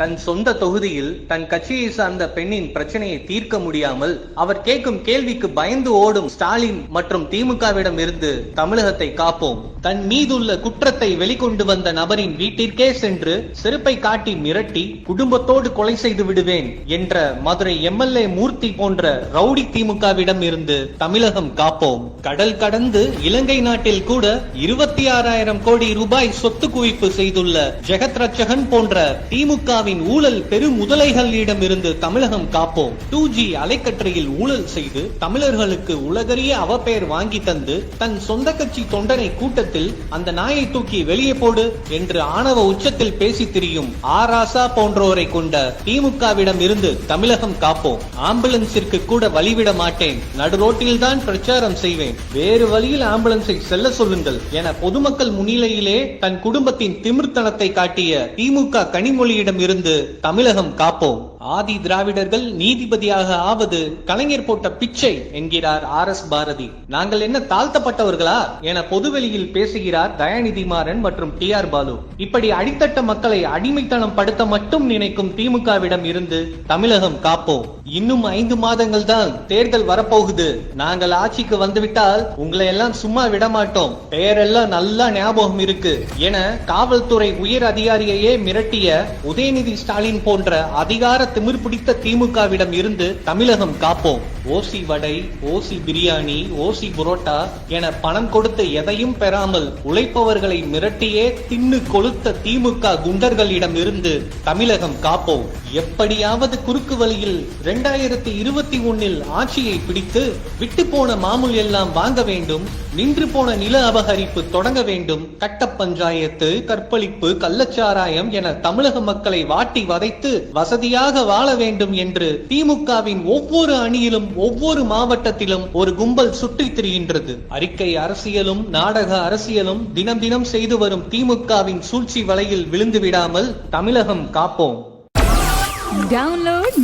தன் சொந்த தொகுதியில் தன் கட்சியை சார்ந்த பெண்ணின் பிரச்சனையை தீர்க்க முடியாமல் அவர் கேட்கும் கேள்விக்கு பயந்து ஓடும் ஸ்டாலின் மற்றும் திமுகவிடம் இருந்து தமிழகத்தை காப்போம். தன் மீதுள்ள குற்றத்தை வெளிக்கொண்டு வந்த நபரின் வீட்டிற்கே சென்று செருப்பை காட்டி மிரட்டி குடும்பத்தோடு கொலை செய்து விடுவேன் என்ற மதுரை எம்எல்ஏ மூர்த்தி போன்ற ரவுடி திமுகவிடம் இருந்து தமிழகம் காப்போம். கடல் கடந்து இலங்கை நாட்டில் கூட இருபத்தி ஆறாயிரம் கோடி ரூபாய் சொத்து குவிப்பு செய்துள்ள ஜெகத் ரட்சகன் போன்ற திமுகவின் ஊழல் பெரு இருந்து தமிழகம் காப்போம். டூ ஜி அலைக்கற்றையில் ஊழல் செய்து தமிழர்களுக்கு உலகறிய அவப்பெயர் வாங்கி தந்து தன் சொந்த கட்சி தொண்டனை கூட்டத்தில் அந்த நாயை தூக்கி வெளியே போடு என்று ஆணவ உச்சத்தில் பேசி திரியும் ஆராசா போன்றோரை கொண்ட திமுகவிடம் இருந்து தமிழகம் காப்போம். ஆம்புலன்ஸிற்கு கூட வழிவிட மாட்டேன். நடு ரோட்டில் தான் பிரச்சாரம் செய்வேன். வேறு வழியில் ஆம்புலன்ஸை செல்ல சொல்லுங்கள் என பொதுமக்கள் முன்னிலையிலே தன் குடும்பத்தின் திமிர்த்தனத்தை காட்டிய திமுக கனிமொழியிடம் இருந்து இருந்து தமிழகம் காப்போம். ஆதி திராவிடர்கள் நீதிபதியாக ஆவது கலைஞர் போட்ட பிச்சை என்கிறார் ஆர் எஸ் பாரதி. நாங்கள் என்ன தாழ்த்தப்பட்டவர்களா? என பொதுவெளியில் பேசுகிறார் தயாநிதி மாறன் மற்றும் டி ஆர் பாலு. இப்படி அடித்தட்ட மக்களை அடிமைத்தனம் படுத்த மட்டும் நினைக்கும் திமுகவிடம் இருந்து தமிழகம் காப்போம். இன்னும் ஐந்து மாதங்கள் தான் தேர்தல் வரப்போகுது. நாங்கள் ஆட்சிக்கு வந்துவிட்டால் உங்களை எல்லாம் சும்மா விடமாட்டோம். பெயரெல்லாம் நல்லா ஞாபகம் இருக்கு. என காவல்துறை உயர் அதிகாரியையே மிரட்டிய உதயநிதி உதயநிதி ஸ்டாலின் போன்ற அதிகார திமிர் பிடித்த திமுகவிடம் இருந்து தமிழகம் காப்போம். ஓசி வடை ஓசி பிரியாணி ஓசி புரோட்டா என பணம் கொடுத்து எதையும் பெறாமல் உழைப்பவர்களை மிரட்டியே தின்னு கொளுத்த திமுக குண்டர்களிடம் இருந்து தமிழகம் காப்போம். எப்படியாவது குறுக்கு வழியில் இரண்டாயிரத்தி இருபத்தி ஒன்னில் ஆட்சியை பிடித்து விட்டு போன மாமூல் எல்லாம் வாங்க வேண்டும் நின்று போன நில அபகரிப்பு தொடங்க வேண்டும் கட்ட பஞ்சாயத்து கற்பழிப்பு கள்ளச்சாராயம் என தமிழக மக்களை வாட்டி வதைத்து வசதியாக வாழ வேண்டும் என்று திமுகவின் ஒவ்வொரு அணியிலும் ஒவ்வொரு மாவட்டத்திலும் ஒரு கும்பல் சுற்றி திரிகின்றது. அறிக்கை அரசியலும் நாடக அரசியலும் தினம் தினம் செய்து வரும் திமுகவின் சூழ்ச்சி வலையில் விழுந்து விடாமல் தமிழகம் காப்போம். டவுன்லோட்